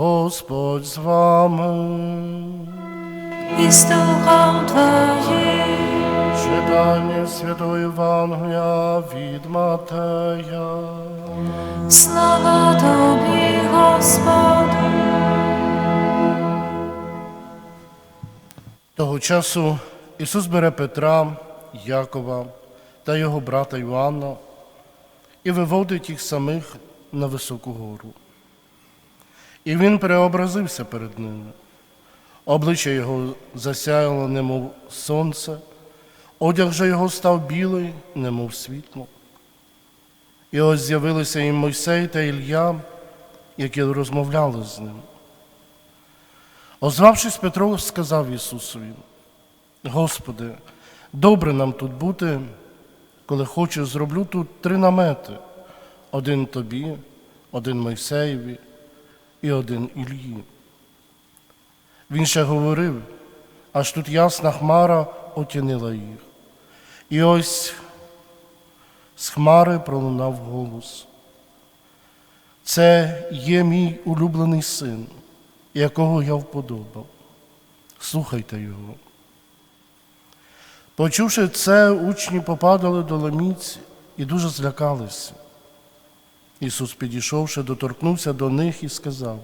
Господь з вами. і з духом Твоїм. Читання Святого Євангелія від Матея. Слава Тобі, Господи. Того часу Ісус бере Петра, Якова та його брата Йоанна і виводить їх самих на високу гору. І він переобразився перед ними. Обличчя його засяяло, немов сонце, одяг же його став білий, немов світло. І ось з'явилися і Мойсей та Ілля, які розмовляли з ним. Озвавшись, Петро сказав Ісусові, Господи, добре нам тут бути, коли хочеш, зроблю тут три намети: один тобі, один Мойсеєві і один Іллі. Він ще говорив, аж тут ясна хмара отінила їх. І ось з хмари пролунав голос. Це є мій улюблений син, якого я вподобав. Слухайте його. Почувши це, учні попадали до леміць і дуже злякалися. Ісус, підійшовши, доторкнувся до них і сказав: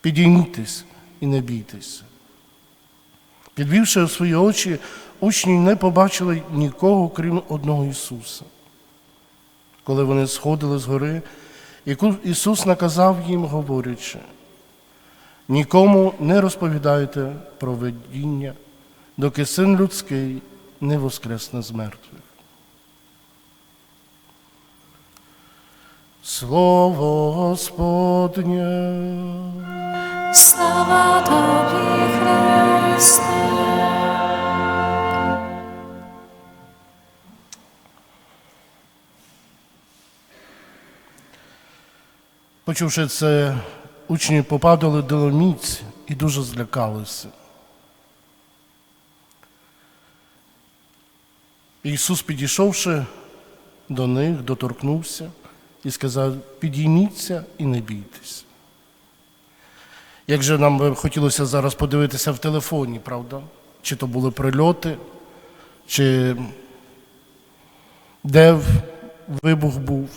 Підіймітесь і не бійтеся. Підвівши свої очі, учні не побачили нікого, крім одного Ісуса. Коли вони сходили з гори, Ісус наказав їм, говорячи, нікому не розповідайте про видіння, доки син людський не воскресне з мертвих. Слово Господнє. Слава Тобі, Христе. Почувши це, учні попадали до ломіць і дуже злякалися. Ісус, підійшовши до них, доторкнувся і сказав: підійміться і не бійтесь. Як же нам хотілося зараз подивитися в телефоні, правда? Чи то були прильоти, чи де вибух був.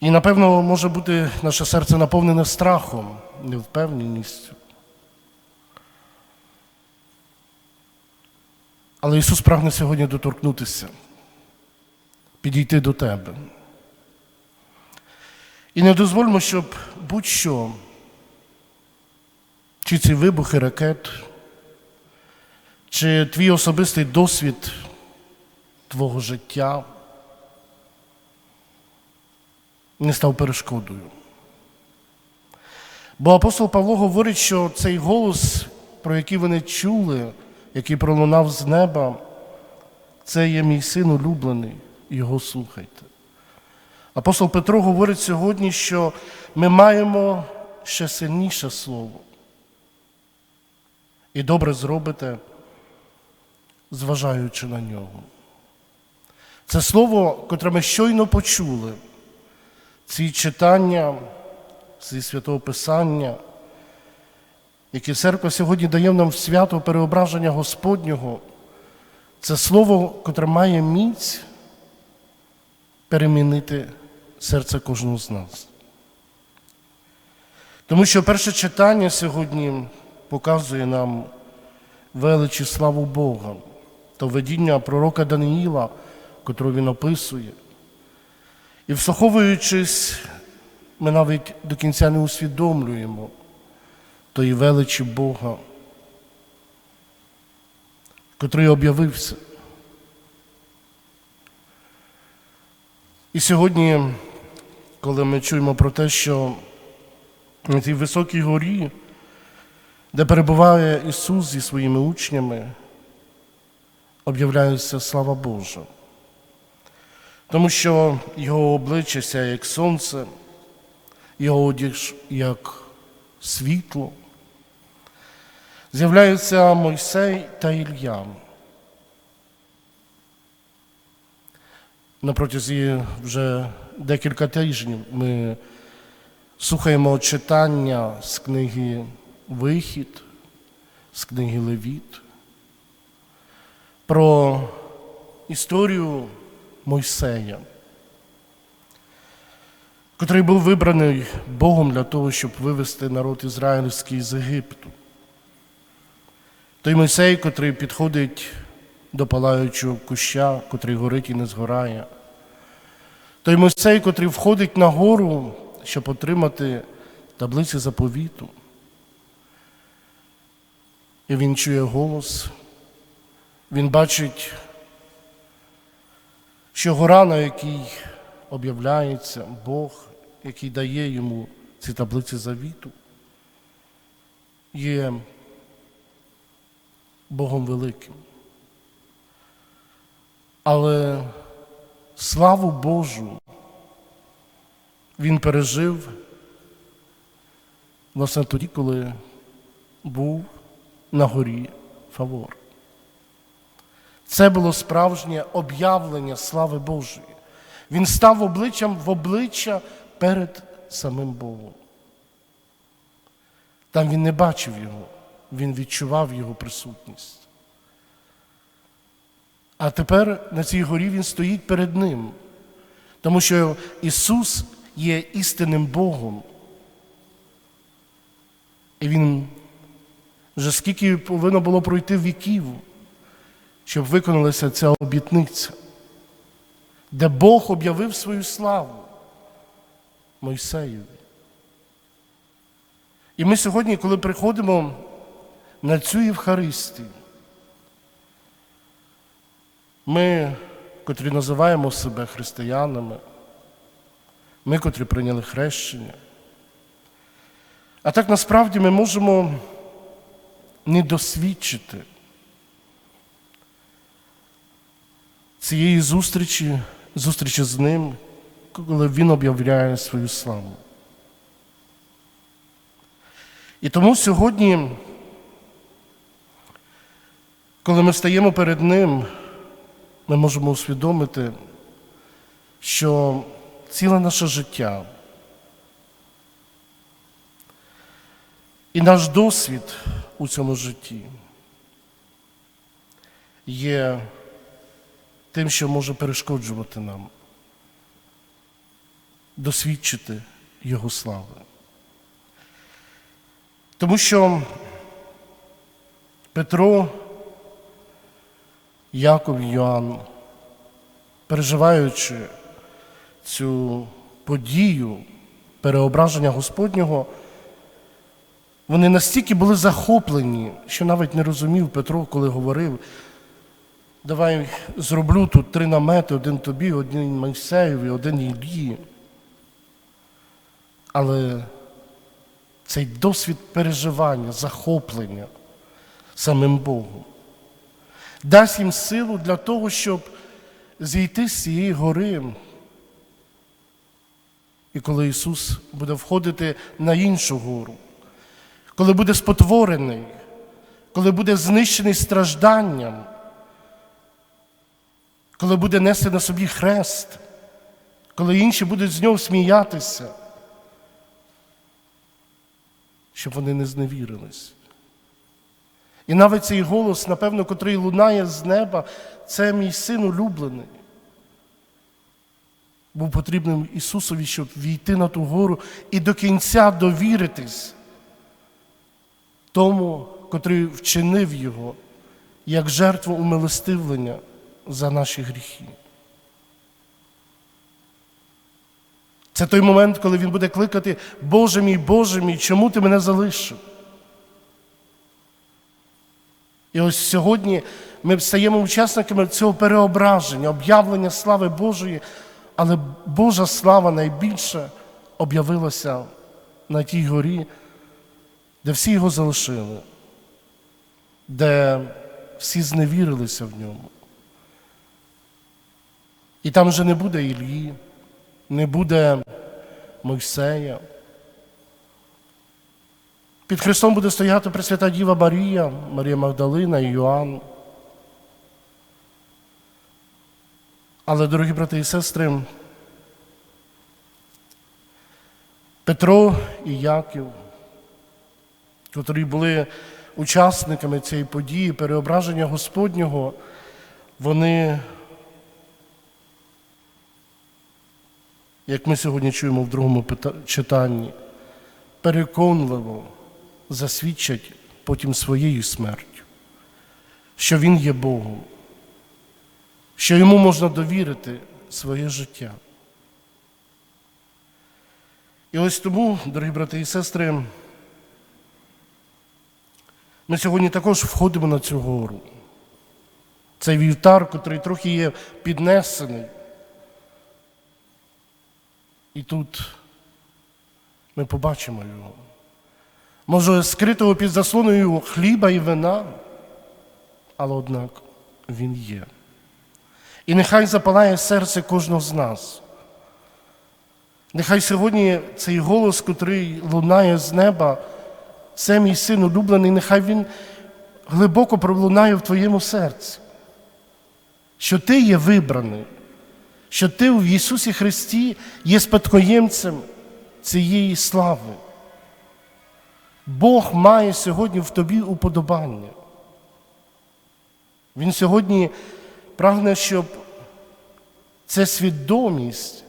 І, напевно, може бути наше серце наповнене страхом, невпевненістю. Але Ісус прагне сьогодні доторкнутися, підійти до тебе. І не дозвольмо, щоб будь-що, чи ці вибухи ракет, чи твій особистий досвід твого життя не став перешкодою. Бо апостол Павло говорить, що цей голос, про який вони чули, який пролунав з неба, це є мій син улюблений, його слухайте. Апостол Петро говорить сьогодні, що ми маємо ще сильніше слово. І добре зробите, зважаючи на нього. Це слово, котре ми щойно почули, ці читання зі святого Писання, які церква сьогодні дає нам в свято переображення Господнього, це слово, котре має міць перемінити серце кожного з нас. Тому що перше читання сьогодні показує нам величі славу Бога та видіння пророка Даниїла, котрого він описує. І всоховуючись, ми навіть до кінця не усвідомлюємо тої величі Бога, котрий об'явився. І сьогодні, коли ми чуємо про те, що на цій високій горі, де перебуває Ісус зі своїми учнями, об'являється слава Божа. Тому що його обличчя сяє як сонце, його одяг як світло. З'являються Мойсей та Ілья. На протязі вже декілька тижнів ми слухаємо читання з книги Вихід, з книги Левіт про історію Мойсея, котрий був вибраний Богом для того, щоб вивести народ ізраїльський з Єгипту. Той Мойсей, котрий підходить до палаючого куща, котрий горить і не згорає. Той Мойсей, котрий входить на гору, щоб отримати таблиці заповіту. І він чує голос, він бачить, що гора, на якій об'являється Бог, який дає йому ці таблиці завіту, є Богом великим. Але славу Божу він пережив власне тоді, коли був на горі Фавор. Це було справжнє об'явлення слави Божої. Він став обличчям в обличчя перед самим Богом. Там він не бачив його, він відчував його присутність. А тепер на цій горі він стоїть перед ним, тому що Ісус є істинним Богом. І Він вже скільки повинно було пройти віків, щоб виконалася ця обітниця, де Бог об'явив свою славу Мойсеєві. І ми сьогодні, коли приходимо на цю Євхаристію, ми, котрі називаємо себе християнами, ми, котрі прийняли хрещення. А так насправді ми можемо не досвідчити цієї зустрічі, зустрічі з ним, коли він об'являє свою славу. І тому сьогодні, коли ми стаємо перед Ним, ми можемо усвідомити, що ціле наше життя і наш досвід у цьому житті є тим, що може перешкоджувати нам досвідчити Його слави. Тому що Петро, Яков і Йоанн, переживаючи цю подію переображення Господнього, вони настільки були захоплені, що навіть не розумів Петро, коли говорив, давай зроблю тут три намети, один тобі, один Мойсеєві, один Іллі. Але цей досвід переживання, захоплення самим Богом дасть їм силу для того, щоб зійти з цієї гори. І коли Ісус буде входити на іншу гору, коли буде спотворений, коли буде знищений стражданням, коли буде нести на собі хрест, коли інші будуть з нього сміятися, щоб вони не зневірились. І навіть цей голос, напевно, котрий лунає з неба, це мій син улюблений. Був потрібним Ісусові, щоб війти на ту гору і до кінця довіритись тому, котрий вчинив Його як жертву умилостивлення за наші гріхи. Це той момент, коли Він буде кликати, Боже мій, Боже мій, чому ти мене залишив? І ось сьогодні ми стаємо учасниками цього переображення, об'явлення слави Божої, але Божа слава найбільше об'явилася на тій горі, де всі його залишили, де всі зневірилися в ньому. І там вже не буде Ілії, не буде Мойсея. Під Христом буде стояти Пресвята Діва Марія, Марія Магдалина і Йоанн. Але, дорогі брати і сестри, Петро і Яків, котрі були учасниками цієї події, переображення Господнього, вони, як ми сьогодні чуємо в другому читанні, переконливо засвідчать потім своєю смертю, що Він є Богом, що йому можна довірити своє життя. І ось тому, дорогі брати і сестри, ми сьогодні також входимо на цю гору. Цей вівтар, котрий трохи є піднесений. І тут ми побачимо його. Може, скритого під заслоною хліба і вина, але однак він є. І нехай запалає серце кожного з нас. Нехай сьогодні цей голос, котрий лунає з неба, це мій син улюблений, нехай він глибоко пролунає в твоєму серці, що ти є вибраний, що ти в Ісусі Христі є спадкоємцем цієї слави. Бог має сьогодні в тобі уподобання. Він сьогодні прагне, щоб ця свідомість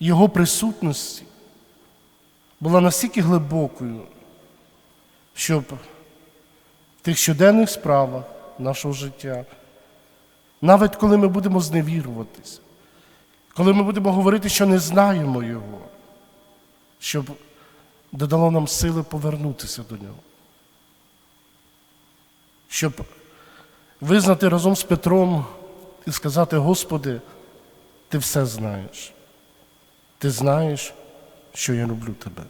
Його присутності була настільки глибокою, щоб в тих щоденних справах нашого життя, навіть коли ми будемо зневіруватись, коли ми будемо говорити, що не знаємо Його, щоб додало нам сили повернутися до нього. Щоб визнати разом з Петром і сказати, Господи, Ти все знаєш. Ти знаєш, що я люблю тебе.